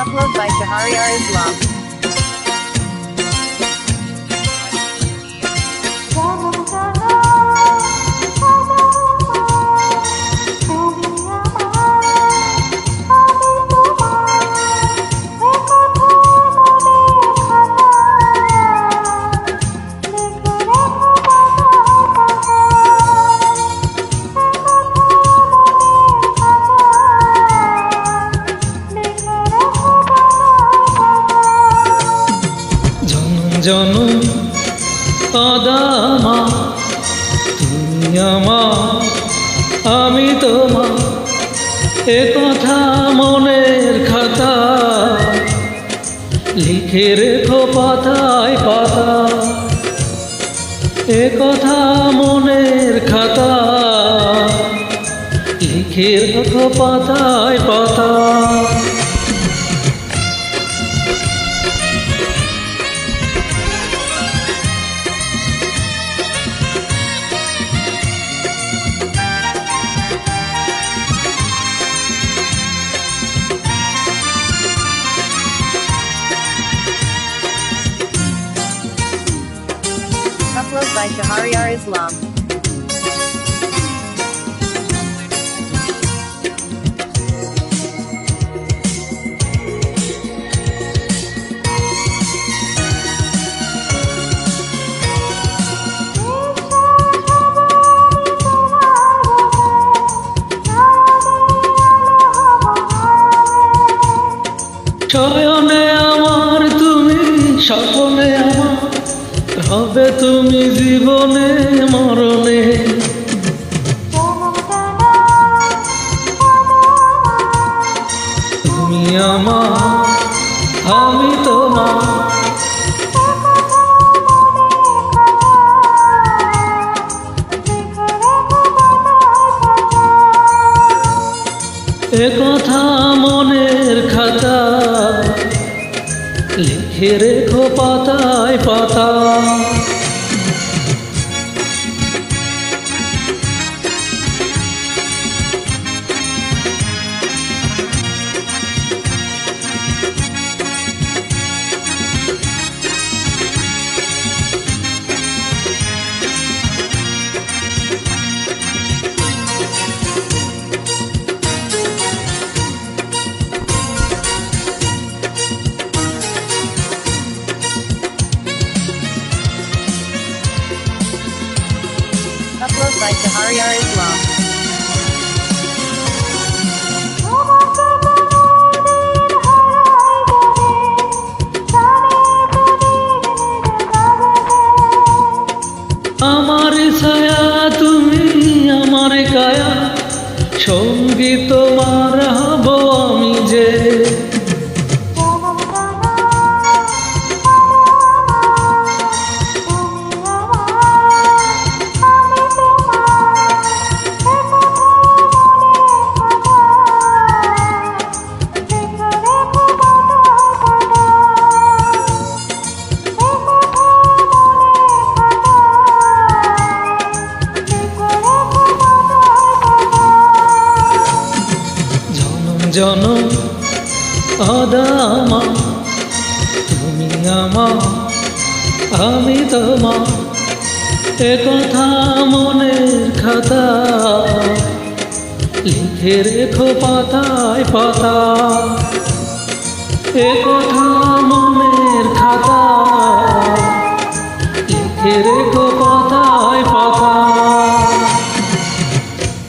Upload by Shahariar Islam. জনম আদামা তুমি আমার, আমি তোমার। এ কথা মনের খাতা, লিখে রেখো পাতায় পাতা। এ কথা মনের খাতা, লিখে রেখো পাতায় পাতা। By Shahriar Islam. শয়নে আমার তুমি স্বপনে আমার হবে তুমি জীবনে মরণে। তুমি আমার আমি তোমার। এ কথা খাতা লিখে রেখো পাতায় পাতা। By Shahriar Islam. আমার ছায়া তুমি আমার কায়া সঙ্গী তোমার জনম আদামা, তুমি আমা, আমি তোমা। এ কথা মনের খাতা, লিখে রেখো পাতায় পাতা। এ কথা